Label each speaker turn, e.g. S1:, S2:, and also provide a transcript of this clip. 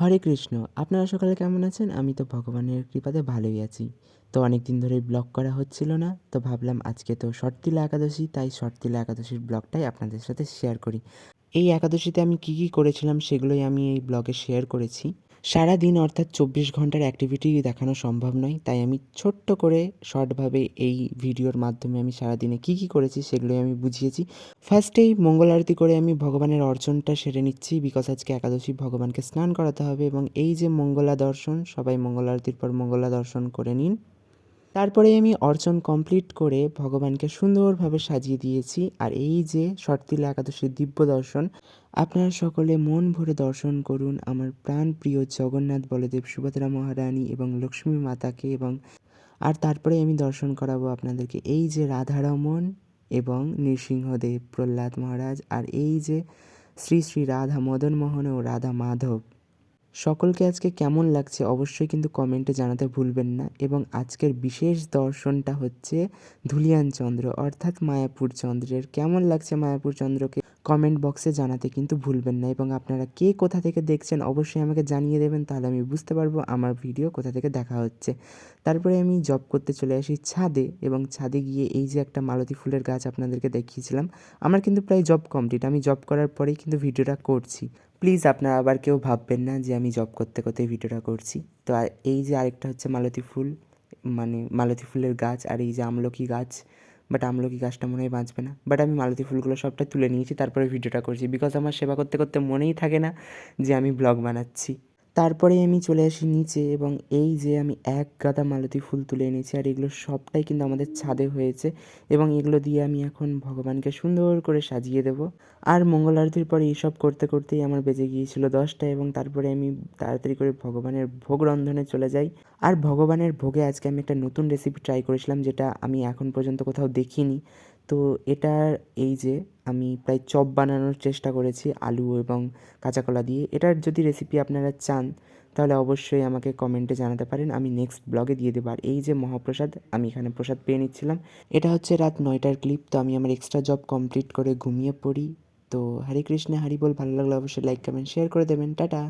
S1: হরে কৃষ্ণ, আপনারা সকালে কেমন আছেন? আমি তো ভগবানের কৃপাতে ভালোই আছি। তো অনেক দিন ধরে ব্লগ করা হচ্ছিল না, তো ভাবলাম আজকে তো শর্তিলা একাদশী, তাই শর্তিলা একাদশীর ব্লগটাই আপনাদের সাথে শেয়ার করি। এই একাদশীতে আমি কি কি করেছিলাম, সেগুলোই আমি এই ব্লগে শেয়ার করেছি। সারা দিন অর্থাৎ চব্বিশ ঘণ্টার অ্যাক্টিভিটি দেখানো সম্ভব নয়, তাই আমি ছোট্ট করে শর্টভাবে এই ভিডিওর মাধ্যমে আমি সারা দিনে কী কী করেছি সেগুলোই আমি বুঝিয়েছি। ফার্স্টেই মঙ্গল আরতি করে আমি ভগবানের অর্চনটা সেরে নিচ্ছি বিকজ আজকে একাদশী, ভগবানকে স্নান করাতে হবে এবং এই যে মঙ্গলা দর্শন, সবাই মঙ্গল আরতির পর মঙ্গলা দর্শন করে নিন। তারপরে আমি অর্চন কমপ্লিট করে ভগবানকে সুন্দরভাবে সাজিয়ে দিয়েছি। আর এই যে শর্তিলা একাদশীর দিব্য দর্শন, আপনারা সকলে মন ভরে দর্শন করুন আমার প্রাণ প্রিয় জগন্নাথ বলদেব সুভদ্রা মহারানী এবং লক্ষ্মী মাতাকে এবং আর তারপরে আমি দর্শন করাবো আপনাদেরকে এই যে রাধারমন এবং নৃসিংহদেব প্রহ্লাদ মহারাজ, আর এই যে শ্রী শ্রী রাধা মদন মোহন ও রাধা মাধব সকলকে আজকে কেমন লাগছে অবশ্যই কিন্তু কমেন্টে জানাতে ভুলবেন না এবং আজকের বিশেষ দর্শনটা হচ্ছে ধুলিয়ান চন্দ্র অর্থাৎ মায়াপুর চন্দ্রের। কেমন লাগছে মায়াপুর চন্দ্রকে? কমেন্ট বক্সে জানাতে কিন্তু ভুলবেন না এবং আপনারা কে কোথা থেকে দেখছেন অবশ্যই আমাকে জানিয়ে দেবেন, তাহলে আমি বুঝতে পারব আমার ভিডিও কোথা থেকে দেখা হচ্ছে। তারপরে আমি জব করতে চলে আসি ছাদে এবং ছাদে গিয়ে এই যে একটা মালতী ফুলের গাছ আপনাদেরকে দেখিয়েছিলাম, আমার কিন্তু প্রায় জব কমপ্লিট আমি জব করার পরেই কিন্তু ভিডিওটা করছি। প্লিজ আপনারা আবার কেউ ভাববেন না যে আমি জব করতে করতে ভিডিওটা করছি। তো এই যে আরেকটা হচ্ছে মালতী ফুল মানে মালতী ফুলের গাছ আর এই যে আমলকি গাছ বাট আমলকি গাছটা মনে হয় বাঁচবে না। বাট আমি মালতী ফুলগুলো সবটা তুলে নিয়েছি, তারপরে ভিডিওটা করছি। বিকজ আমার সেবা করতে করতে মনেই থাকে না যে আমি ব্লগ বানাচ্ছি। তারপরে আমি চলে আসি নিচে এবং এই যে আমি এক গাদা মালতি ফুল তুলে এনেছি আর এগুলো সবটাই কিন্তু আমাদের ছাদে হয়েছে এবং এগুলো দিয়ে আমি এখন ভগবানকে সুন্দর করে সাজিয়ে দেব। আর মঙ্গল আরতির পরে এইসব করতে করতেই আমার বেজে গিয়েছিল দশটা এবং তারপরে আমি তাড়াতাড়ি করে ভগবানের ভোগ রন্ধনে চলে যাই। আর ভগবানের ভোগে আজকে আমি একটা নতুন রেসিপি ট্রাই করেছিলাম যেটা আমি এখন পর্যন্ত কোথাও দেখিনি। তো এটার এই যে আমি প্রায় চপ বানানোর চেষ্টা করেছি, আলু এবং কাঁচা কলা দিয়ে। এটার যদি রেসিপি আপনারা চান, তাহলে অবশ্যই আমাকে কমেন্টে জানাতে পারেন। আমি নেক্সট ব্লগে দিয়ে দেবো। আর এই যে মহাপ্রসাদ, আমি এখানে প্রসাদ পেয়ে নিচ্ছিলাম। এটা হচ্ছে রাত নয়টার ক্লিপ তো আমি আমার এক্সট্রা জব কমপ্লিট করে ঘুমিয়ে পড়ি। তো হরে কৃষ্ণে, হরি বল, ভালো লাগলে অবশ্যই লাইক কমেন্ট শেয়ার করে দেবেন। টাটা!